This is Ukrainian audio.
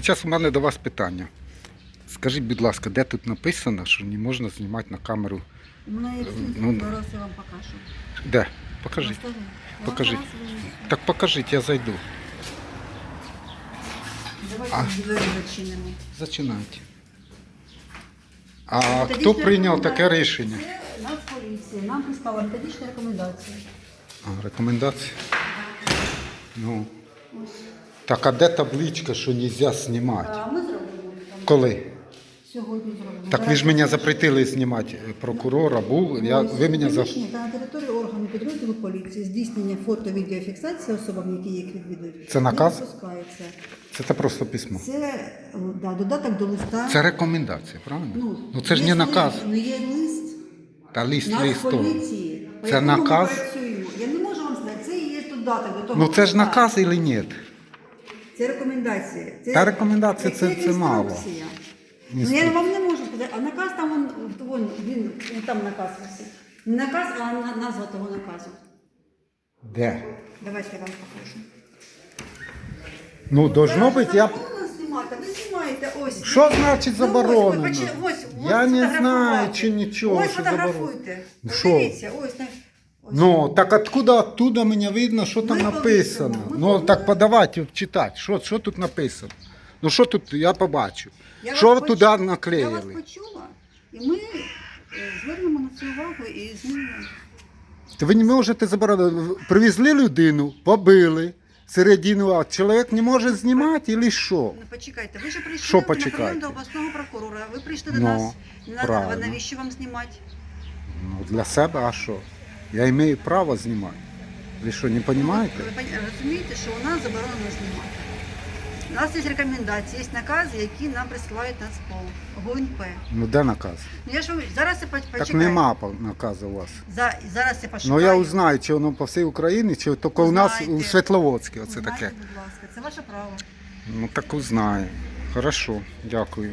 зараз у мене до вас питання. Скажіть, будь ласка, де тут написано, що не можна знімати на камеру? У мене є Ну, ну, зараз я вам покажу. Де? Покажіть. Покажіть. Так покажіть, я зайду. Давайте А. двері зачинимо. Зачинайте. А хто прийняв таке рішення? Це Нацполіція. Нам прислала методична рекомендація. А, рекомендації? Ну. Так, а де табличка, що не можна знімати? А ми зробимо там. Коли? Сьогодні зробимо. Так ви ж мене запретили знімати прокурора, був. Я, ви мене за... Приміщення та на території органу підрозділу поліції здійснення фото-відеофіксації особам, які їх відвідують. Це наказ? Не допускається. Це, це просто письмо. Це да, додаток до листа. Це рекомендація, правильно? Ну, це ж є не наказ. лист, Ну є лист. Та ліст листов. Нацполіції. по Це якому ми наказ? працюємо. Я не можу вам сказати, це і є додаток до того. Ну це ж листа. наказ і ні? Це рекомендація. Це, Та рекомендація це- як це мало. інструкція. Ну я вам не можу сказати, а наказ там вон, вон, він, там наказ висить. Не наказ, а на- назва того наказу. Де? Давайте я вам покажу. Ну, должно бути, я... Заборонено знімати, ви знімаєте ось. Що значить Ну, заборонено? Ось, ось, ось, Я не фотографувати. знаю, чи нічого, Ось що фотографуйте. Що? Дивіться, ось. на- ось. Ну, так откуда оттуда мені видно, що там Ми написано? ми Ну, так подавайте читати, що, що тут написано? Ну, що тут, я побачу. Я Що вас ви поч- туди Я вас наклеїли? почула, і ми е, звернемо на це увагу і змінимо. Та Ви не можете заборонити. Привезли людину, побили середину, а чоловік не може знімати, і що? Ну, почекайте, ви ж прийшли Що на почекайте? прийом до обласного прокурора. Ви прийшли до Ну, нас. Не надо, правильно. навіщо вам знімати? Ну, для себе, а що? Я маю право знімати. Ви що, не розумієте? Ви розумієте, що у нас заборонено знімати. У нас є рекомендації, є накази, які нам присилають Нацпол, ГУНП. Ну, де наказ? Ну я ж вам- зараз я поч- Так почекаю. нема по- наказу у вас. За, зараз я пошукаю. Ну я узнаю, чи воно по всій Україні, чи тільки у нас у Узнайте. Світловодській оце Узнайте, таке. будь ласка, це ваше право. Ну так узнаю. Хорошо, дякую.